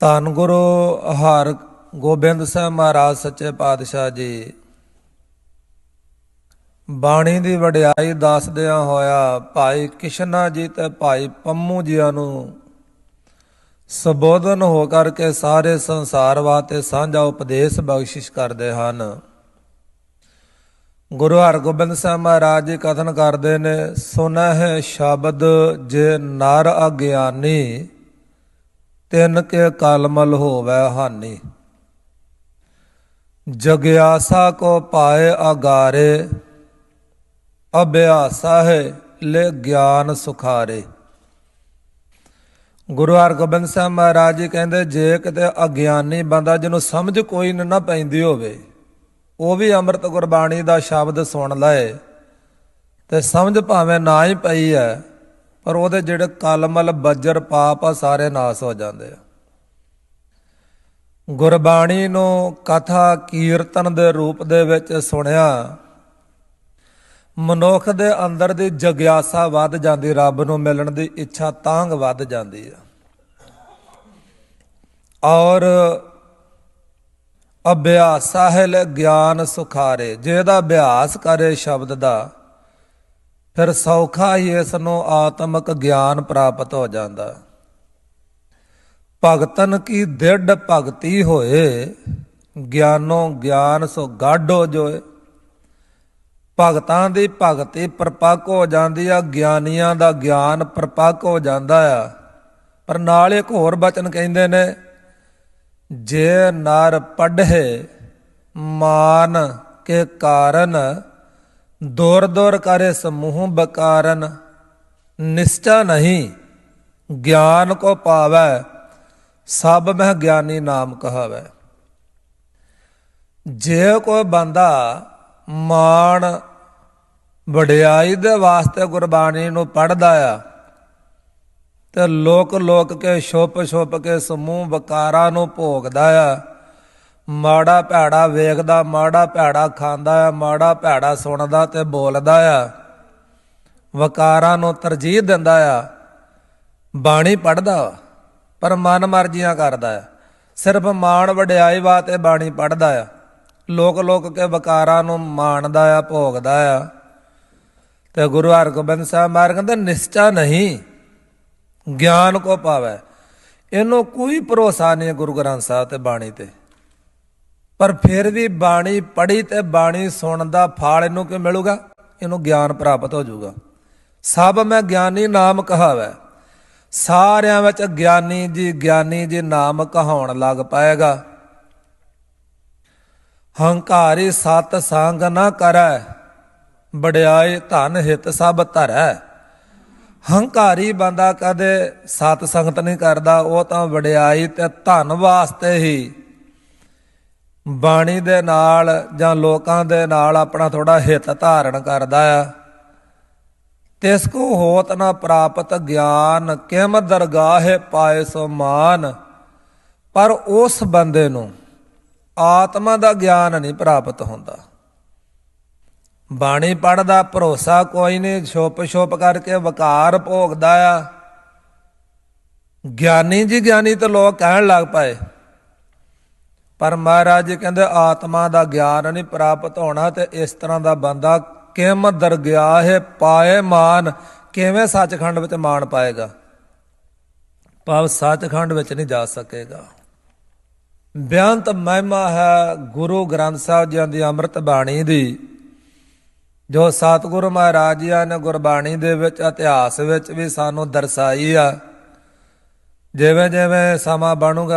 ਧੰਨ ਗੁਰੂ ਹਰ ਗੋਬਿੰਦ ਸਾਹਿਬ ਮਹਾਰਾਜ ਸੱਚੇ ਪਾਤਸ਼ਾਹ ਜੀ। ਬਾਣੀ ਦੀ ਵਡਿਆਈ ਦੱਸਦਿਆਂ ਹੋਇਆ ਭਾਈ ਕਿਸ਼ਨਾ ਜੀ ਤੇ ਭਾਈ ਪੰਮੂ ਜੀਆਂ ਨੂੰ ਸੰਬੋਧਨ ਹੋ ਕਰਕੇ ਸਾਰੇ ਸੰਸਾਰ ਵਾਸਤੇ ਸਾਂਝਾ ਉਪਦੇਸ਼ ਬਖਸ਼ਿਸ਼ ਕਰਦੇ ਹਨ। ਗੁਰੂ ਹਰਗੋਬਿੰਦ ਸਾਹਿਬ ਮਹਾਰਾਜ ਜੀ ਕਥਨ ਕਰਦੇ ਨੇ ਸੁਨਾ ਹੈ ਸ਼ਬਦ ਜੇ ਨਰ ਅਗਿਆਨੀ ਤਿੰਨ ਕੇ ਕਲਮਲ ਹੋਵੇ ਹਾਨੀ। ਜਗਿਆਸਾ ਕੋ ਪਾਏ ਅਗਾਰੇ, ਅਭਿਆਸਾ ਹੈ ਲੈ ਗਿਆਨ ਸੁਖਾਰੇ। ਗੁਰੂ ਹਰਗੋਬਿੰਦ ਸਾਹਿਬ ਮਹਾਰਾਜ ਜੀ ਕਹਿੰਦੇ, ਜੇ ਕਿਤੇ ਅਗਿਆਨੀ ਬੰਦਾ ਜਿਹਨੂੰ ਸਮਝ ਕੋਈ ਨਾ ਪੈਂਦੀ ਹੋਵੇ, ਉਹ ਵੀ ਅੰਮ੍ਰਿਤ ਗੁਰਬਾਣੀ ਦਾ ਸ਼ਬਦ ਸੁਣ ਲਏ, ਤੇ ਸਮਝ ਭਾਵੇਂ ਨਾ ਹੀ ਪਈ ਹੈ ਪਰ ਉਹਦੇ ਜਿਹੜੇ ਕਲਮਲ, ਬੱਜਰ ਪਾਪ ਆ, ਸਾਰੇ ਨਾਸ ਹੋ ਜਾਂਦੇ ਆ। ਗੁਰਬਾਣੀ ਨੂੰ ਕਥਾ ਕੀਰਤਨ ਦੇ ਰੂਪ ਦੇ ਵਿੱਚ ਸੁਣਿਆ, ਮਨੁੱਖ ਦੇ ਅੰਦਰ ਦੀ ਜਗਿਆਸਾ ਵੱਧ ਜਾਂਦੀ, ਰੱਬ ਨੂੰ ਮਿਲਣ ਦੀ ਇੱਛਾ ਤਾਂਗ ਵੱਧ ਜਾਂਦੀ ਆ। ਔਰ ਅਭਿਆਸਾ ਹੈ ਗਿਆਨ ਸੁਖਾਰੇ, ਜਿਹਦਾ ਅਭਿਆਸ ਕਰੇ ਸ਼ਬਦ ਦਾ ਫਿਰ ਸੌਖਾ ਹੀ ਇਸ ਨੂੰ ਆਤਮਿਕ ਗਿਆਨ ਪ੍ਰਾਪਤ ਹੋ ਜਾਂਦਾ। ਭਗਤਨ ਕੀ ਦਿੜ ਭਗਤੀ ਹੋਏ, ਗਿਆਨੋ ਗਿਆਨ ਸੋ ਗਾਢੋ ਜੋਏ। ਭਗਤਾਂ ਦੀ ਭਗਤੀ ਪਰਪੱਕ ਹੋ ਜਾਂਦੀ ਆ, ਗਿਆਨੀਆਂ ਦਾ ਗਿਆਨ ਪਰਪੱਕ ਹੋ ਜਾਂਦਾ ਆ। ਪਰ ਨਾਲ ਇੱਕ ਹੋਰ ਬਚਨ ਕਹਿੰਦੇ ਨੇ, ਜੇ ਨਰ ਪੜ੍ਹੇ, ਮਾਨ ਕੇ ਕਾਰਨ ਦੌਰ ਦੌਰ ਕਰੇ ਸਮੂਹ ਬਕਾਰਨ, ਨਿਸ਼ਚਾ ਨਹੀਂ, ਗਿਆਨ ਕੋ ਪਾਵੈ, ਸਭ ਮਹਿ ਗਿਆਨੀ ਨਾਮ ਕਹਾਵੈ। ਜੇ ਕੋਈ ਬੰਦਾ ਮਾਣ ਵਡਿਆਈ ਦੇ ਵਾਸਤੇ ਗੁਰਬਾਣੀ ਨੂੰ ਪੜਦਾ ਆ, ਤੇ ਲੋਕ ਲੋਕ ਕੇ ਛੁਪ ਛੁਪ ਕੇ ਸਮੂਹ ਵਕਾਰਾਂ ਨੂੰ ਭੋਗਦਾ ਆ ਮਾੜਾ ਭੈੜਾ ਵੇਖਦਾ, ਮਾੜਾ ਭੈੜਾ ਖਾਂਦਾ ਆ, ਮਾੜਾ ਭੈੜਾ ਸੁਣਦਾ ਤੇ ਬੋਲਦਾ ਆ। ਵਕਾਰਾਂ ਨੂੰ ਤਰਜੀਹ ਦਿੰਦਾ ਆ। ਬਾਣੀ ਪੜਦਾ ਪਰ ਮਨ ਮਰਜ਼ੀਆਂ ਕਰਦਾ ਆ। ਸਿਰਫ ਮਾਣ ਵਡਿਆਈ ਵਾਸਤੇ ਬਾਣੀ ਪੜਦਾ ਆ। ਲੋਕ ਲੋਕ ਕੇ ਵਕਾਰਾਂ ਨੂੰ ਮਾਣਦਾ ਆ, ਭੋਗਦਾ ਆ। ਤੇ ਗੁਰੂ ਹਰਗੋਬਿੰਦ ਸਾਹਿਬ ਮਾਰ ਕਹਿੰਦੇ, ਨਿਸ਼ਚਾ ਨਹੀਂ, ਗਿਆਨ ਕੋ ਪਾਵੇ। ਇਹਨੂੰ ਕੋਈ ਭਰੋਸਾ ਨਹੀਂ ਗੁਰੂ ਗ੍ਰੰਥ ਸਾਹਿਬ ਤੇ ਬਾਣੀ ਤੇ। ਪਰ ਫਿਰ ਵੀ ਬਾਣੀ ਪੜ੍ਹੀ ਤੇ ਬਾਣੀ ਸੁਣਨ ਦਾ ਫਲ ਇਹਨੂੰ ਕਿ ਮਿਲੂਗਾ? ਇਹਨੂੰ ਗਿਆਨ ਪ੍ਰਾਪਤ ਹੋ ਜਾਊਗਾ। ਸਭ ਮੈਂ ਗਿਆਨੀ ਨਾਮ ਕਹਾਵੇ। ਸਾਰਿਆਂ ਵਿੱਚ ਗਿਆਨੀ ਜੀ ਗਿਆਨੀ ਜੀ ਨਾਮ ਕਹਾਉਣ ਲੱਗ ਪਾਏਗਾ। ਹੰਕਾਰੀ ਸਤ ਸੰਗ ਨਾ ਕਰੈ, ਵਡਿਆਈ ਧਨ ਹਿਤ ਸਭ ਧਰੈ। ਹੰਕਾਰੀ ਬੰਦਾ ਕਦੇ ਸਤ ਸੰਗਤ ਨਹੀਂ ਕਰਦਾ, ਉਹ ਤਾਂ ਵਡਿਆਈ ਤੇ ਧਨ ਵਾਸਤੇ ਹੀ ਬਾਣੀ ਦੇ ਨਾਲ ਜਾਂ ਲੋਕਾਂ ਦੇ ਨਾਲ ਆਪਣਾ ਥੋੜਾ ਹਿੱਤ ਧਾਰਨ ਕਰਦਾ ਆ। ਤਿਸ ਕੋ ਹੋਤ ਨਾ ਪ੍ਰਾਪਤ ਗਿਆਨ, ਕਿਮ ਦਰਗਾਹੇ ਪਾਏ ਸੋ ਮਾਨ। ਪਰ ਉਸ ਬੰਦੇ ਨੂੰ ਆਤਮਾ ਦਾ ਗਿਆਨ ਨਹੀਂ ਪ੍ਰਾਪਤ ਹੁੰਦਾ। ਬਾਣੀ ਪੜਦਾ ਭਰੋਸਾ ਕੋਈ ਨਹੀਂ, ਛੁਪ ਛੁਪ ਕਰਕੇ ਵਕਾਰ ਭੋਗਦਾ ਆ। ਗਿਆਨੀ ਜੀ ਗਿਆਨੀ ਤਾਂ ਲੋਕ ਕਹਿਣ ਲੱਗ ਪਏ ਪਰ ਮਹਾਰਾਜ ਜੀ ਕਹਿੰਦੇ ਆਤਮਾ ਦਾ ਗਿਆਨ ਨਹੀਂ ਪ੍ਰਾਪਤ ਹੋਣਾ ਤੇ ਇਸ ਤਰ੍ਹਾਂ ਦਾ ਬੰਦਾ ਕਿਮ ਦਰਗਿਆ ਹੈ ਪਾਏ ਮਾਨ, ਕਿਵੇਂ ਸੱਚਖੰਡ ਵਿੱਚ ਮਾਨ ਪਾਏਗਾ? ਭਾਵ ਸੱਚਖੰਡ ਵਿੱਚ ਨਹੀਂ ਜਾ ਸਕੇਗਾ। ਬਿਆੰਤ ਮਹਿਮਾ ਹੈ ਗੁਰੂ ਗ੍ਰੰਥ ਸਾਹਿਬ ਜੀ ਦੀ ਅੰਮ੍ਰਿਤ ਬਾਣੀ ਦੀ, ਜੋ ਸਤਿਗੁਰੂ ਮਹਾਰਾਜ ਜੀ ਨੇ ਗੁਰਬਾਣੀ ਦੇ ਵਿੱਚ ਇਤਿਹਾਸ ਵਿੱਚ ਵੀ ਸਾਨੂੰ ਦਰਸਾਈ ਆ। ਜਿਵੇਂ ਜਿਵੇਂ ਸਮਾਂ ਬਣੂਗਾ